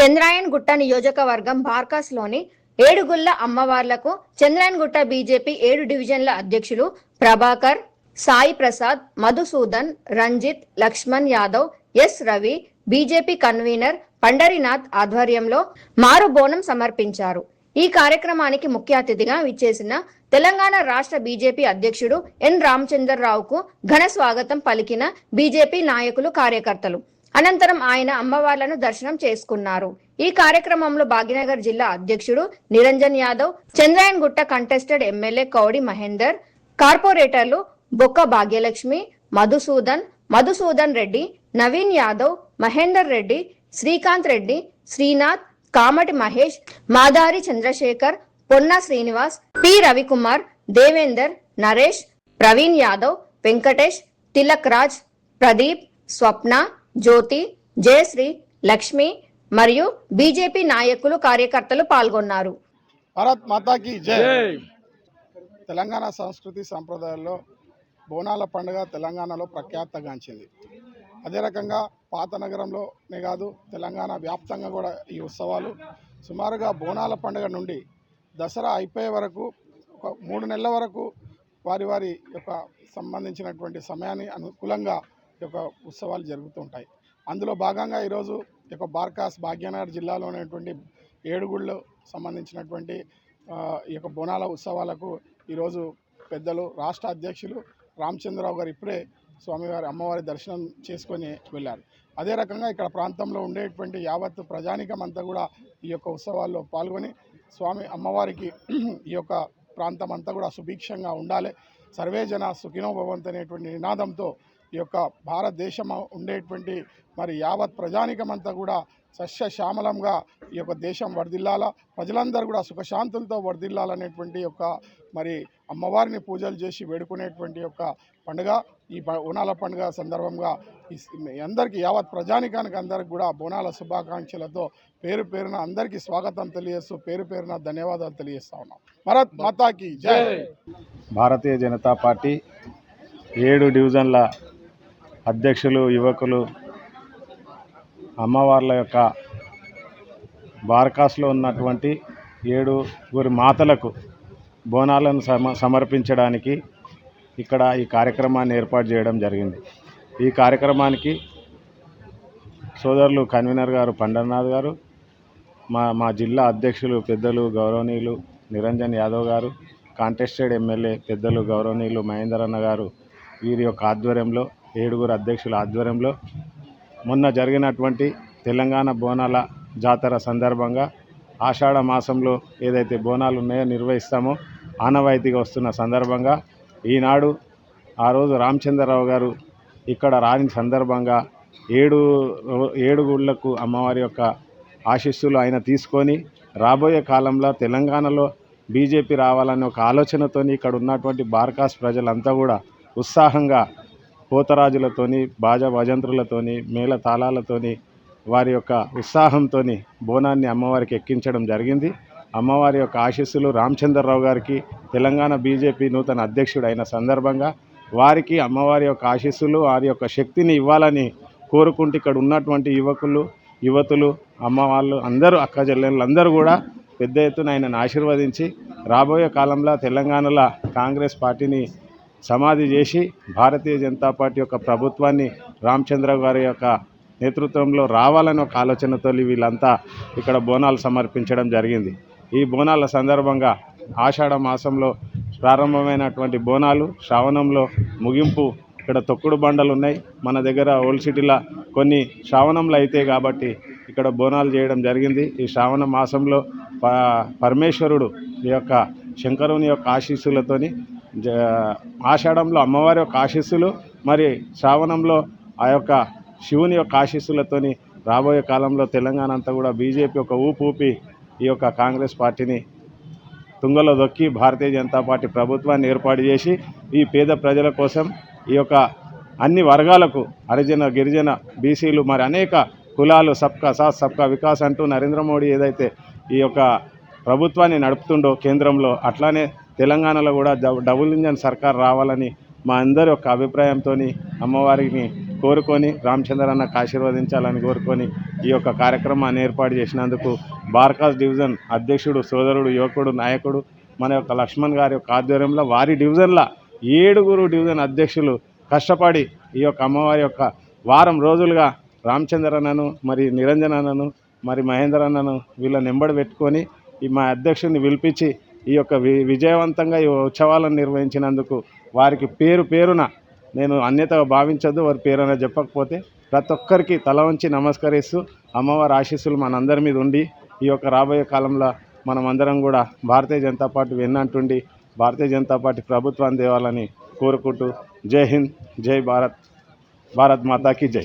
చంద్రాయన్ గుట్ట నియోజకవర్గం బార్కాస్లోని ఏడుగుల్ల అమ్మవార్లకు చంద్రాయన్ గుట్ట బీజేపీ ఏడు డివిజన్ల అధ్యక్షులు Prabhakar Sai Prasad Madhusudan Ranjith Lakshman Yadav S Ravi BJP convener Pandarinath ఆధ్వర్యంలో మారుబోనం సమర్పించారు. ఈ కార్యక్రమానికి ముఖ్య అతిథిగా విచ్చేసిన తెలంగాణ రాష్ట్ర బీజేపీ అధ్యక్షుడు ఎన్ రామచంద్రరావుకు ఘన స్వాగతం పలికిన బీజేపీ నాయకులు కార్యకర్తలు. అనంతరం ఆయన అమ్మవార్లను దర్శనం చేసుకున్నారు. ఈ కార్యక్రమంలో భాగ్యనగర్ జిల్లా అధ్యక్షుడు నిరంజన్ యాదవ్ చంద్రాయన్ గుట్ట కంటెస్టెడ్ ఎమ్మెల్యే కౌడి మహేందర్ కార్పొరేటర్లు బొక్క భాగ్యలక్ష్మి మధుసూదన్ మధుసూదన్ రెడ్డి నవీన్ యాదవ్ మహేందర్ రెడ్డి శ్రీకాంత్ రెడ్డి శ్రీనాథ్ కామటి మహేష్ మాదారి చంద్రశేఖర్ పొన్న శ్రీనివాస్ పి రవికుమార్ దేవేందర్ నరేష్ ప్రవీణ్ యాదవ్ వెంకటేష్ తిలక్ రాజ్ ప్రదీప్ స్వప్న జ్యోతి జయశ్రీ లక్ష్మి మరియు బీజేపీ నాయకులు కార్యకర్తలు పాల్గొన్నారు. భారత్ మాతాకి జై. తెలంగాణ సంస్కృతి సంప్రదాయాల్లో బోనాల పండుగ తెలంగాణలో ప్రఖ్యాతగాంచింది. అదే రకంగా పాత నగరంలోనే కాదు తెలంగాణ వ్యాప్తంగా కూడా ఈ ఉత్సవాలు సుమారుగా బోనాల పండుగ నుండి దసరా అయిపోయే వరకు ఒక మూడు నెలల వరకు వారి వారి యొక్క సంబంధించినటువంటి సమయాన్ని అనుకూలంగా యొక్క ఉత్సవాలు జరుగుతుంటాయి. అందులో భాగంగా ఈరోజు ఈ యొక్క బార్కాస్ భాగ్యనగర్ జిల్లాలో ఉన్నటువంటి ఏడుగుళ్ళు సంబంధించినటువంటి ఈ యొక్క బోనాల ఉత్సవాలకు ఈరోజు పెద్దలు రాష్ట్ర అధ్యక్షులు రామచంద్రరావు గారు ఇప్పుడే స్వామివారి అమ్మవారి దర్శనం చేసుకొని వెళ్ళారు. అదే రకంగా ఇక్కడ ప్రాంతంలో ఉండేటువంటి యావత్ ప్రజానికం అంతా కూడా ఈ యొక్క ఉత్సవాల్లో పాల్గొని స్వామి అమ్మవారికి ఈ యొక్క ప్రాంతం అంతా కూడా సుభిక్షంగా ఉండాలి. సర్వే జన సుఖినో అనేటువంటి నినాదంతో ఈ యొక్క భారతదేశం ఉండేటువంటి మరి యావత్ ప్రజానికమంతా కూడా సస్యశ్యామలంగా ఈ యొక్క దేశం వర్ధిల్లాల ప్రజలందరూ కూడా సుఖశాంతులతో వర్ధిల్లాలనేటువంటి యొక్క మరి అమ్మవారిని పూజలు చేసి వేడుకునేటువంటి యొక్క పండుగ. ఈ ప- బోనాల పండుగ సందర్భంగా ఈ అందరికీ యావత్ ప్రజానికానికి అందరికి కూడా బోనాల శుభాకాంక్షలతో పేరు పేరున అందరికీ స్వాగతం తెలియజేస్తూ పేరు పేరున ధన్యవాదాలు తెలియజేస్తా ఉన్నాం. భరత్ మాతాకి జై. భారతీయ జనతా పార్టీ ఏడు డివిజన్ల అధ్యక్షులు యువకులు అమ్మవార్ల యొక్క బార్కాస్లో ఉన్నటువంటి ఏడు ఊరి మాతలకు బోనాలను సమ సమర్పించడానికి ఇక్కడ ఈ కార్యక్రమాన్ని ఏర్పాటు చేయడం జరిగింది. ఈ కార్యక్రమానికి సోదరులు కన్వీనర్ గారు పండర్నాథ్ గారు మా మా జిల్లా అధ్యక్షులు పెద్దలు గౌరవనీయులు నిరంజన్ యాదవ్ గారు కాంటెస్టెడ్ ఎమ్మెల్యే పెద్దలు గౌరవనీయులు మహేందర్ అన్న గారు వీరి యొక్క ఆధ్వర్యంలో ఏడుగురు అధ్యక్షుల ఆధ్వర్యంలో మొన్న జరిగినటువంటి తెలంగాణ బోనాల జాతర సందర్భంగా ఆషాఢ మాసంలో ఏదైతే బోనాలు ఉన్నాయో నిర్వహిస్తామో ఆనవాయితీగా వస్తున్న సందర్భంగా ఈనాడు ఆ రోజు రామచంద్రరావు గారు ఇక్కడ రాని సందర్భంగా ఏడు ఏడు గుళ్ళకు అమ్మవారి యొక్క ఆశీస్సులు ఆయన తీసుకొని రాబోయే కాలంలో తెలంగాణలో బీజేపీ రావాలనే ఒక ఆలోచనతోని ఇక్కడ ఉన్నటువంటి బార్కాస్ ప్రజలంతా కూడా ఉత్సాహంగా పోతరాజులతోని బాజా భజంత్రులతోని మేళ తాళాలతోని వారి యొక్క ఉత్సాహంతో బోనాన్ని అమ్మవారికి ఎక్కించడం జరిగింది. అమ్మవారి యొక్క ఆశీస్సులు రామచంద్రరావు గారికి తెలంగాణ బీజేపీ నూతన అధ్యక్షుడు అయిన సందర్భంగా వారికి అమ్మవారి యొక్క ఆశీస్సులు వారి యొక్క శక్తిని ఇవ్వాలని కోరుకుంటూ ఇక్కడ ఉన్నటువంటి యువకులు యువతులు అమ్మవాళ్ళు అందరూ అక్క చెల్లెళ్ళందరూ కూడా పెద్ద ఎత్తున ఆయనను ఆశీర్వదించి రాబోయే కాలంలో తెలంగాణలో కాంగ్రెస్ పార్టీని సమాధి చేసి భారతీయ జనతా పార్టీ యొక్క ప్రభుత్వాన్ని రామచంద్ర గారి యొక్క నేతృత్వంలో రావాలని ఒక ఆలోచనతో వీళ్ళంతా ఇక్కడ బోనాలు సమర్పించడం జరిగింది. ఈ బోనాల సందర్భంగా ఆషాఢ మాసంలో ప్రారంభమైనటువంటి బోనాలు శ్రావణంలో ముగింపు ఇక్కడ తొక్కుడు బండలు ఉన్నాయి. మన దగ్గర ఓల్డ్ సిటీలో కొన్ని శ్రావణంలో అయితే కాబట్టి ఇక్కడ బోనాలు చేయడం జరిగింది. ఈ శ్రావణ మాసంలో పరమేశ్వరుడు ఈ యొక్క శంకరుని యొక్క ఆశీస్సులతోని ఆషాఢంలో అమ్మవారి యొక్క ఆశీస్సులు మరి శ్రావణంలో ఆ యొక్క శివుని యొక్క ఆశీస్సులతోని రాబోయే కాలంలో తెలంగాణ అంతా కూడా బీజేపీ ఒక ఊపు ఊపి ఈ యొక్క కాంగ్రెస్ పార్టీని తుంగలో దొక్కి భారతీయ జనతా పార్టీ ప్రభుత్వాన్ని ఏర్పాటు చేసి ఈ పేద ప్రజల కోసం ఈ యొక్క అన్ని వర్గాలకు హరిజన గిరిజన బీసీలు మరి అనేక కులాలు సబ్కా సాత్ సబ్కా వికాస్ అంటూ నరేంద్ర మోడీ ఏదైతే ఈ యొక్క ప్రభుత్వాన్ని నడుపుతుండో కేంద్రంలో అట్లానే తెలంగాణలో కూడా డబుల్ ఇంజన్ సర్కార్ రావాలని మా అందరి యొక్క అభిప్రాయంతో అమ్మవారిని కోరుకొని రామచంద్రన్నకు ఆశీర్వదించాలని కోరుకొని ఈ యొక్క కార్యక్రమాన్ని ఏర్పాటు చేసినందుకు బార్కాస్ డివిజన్ అధ్యక్షుడు సోదరుడు యువకుడు నాయకుడు మన యొక్క లక్ష్మణ్ గారి యొక్క ఆధ్వర్యంలో వారి డివిజన్ల ఏడుగురు డివిజన్ అధ్యక్షులు కష్టపడి ఈ యొక్క అమ్మవారి యొక్క వారం రోజులుగా రామచంద్రన్నను మరి నిరంజనన్నను మరి మహేంద్ర అన్నను వీళ్ళని ఎంబడి పెట్టుకొని ఈ మా అధ్యక్షుడిని పిలిపించి ఈ యొక్క వి విజయవంతంగా ఈ ఉత్సవాలను నిర్వహించినందుకు వారికి పేరు పేరున నేను అన్యతగా భావించద్దు వారి పేరున చెప్పకపోతే ప్రతి ఒక్కరికి తల వంచి నమస్కరిస్తూ అమ్మవారి ఆశీస్సులు మనందరి మీద ఉండి ఈ యొక్క రాబోయే కాలంలో మనమందరం కూడా భారతీయ జనతా పార్టీ వెన్నంటుండి భారతీయ జనతా పార్టీ ప్రభుత్వాన్ని తేవాలని కోరుకుంటూ జై హింద్ జై భారత్ భారత్ మాతాకి జై.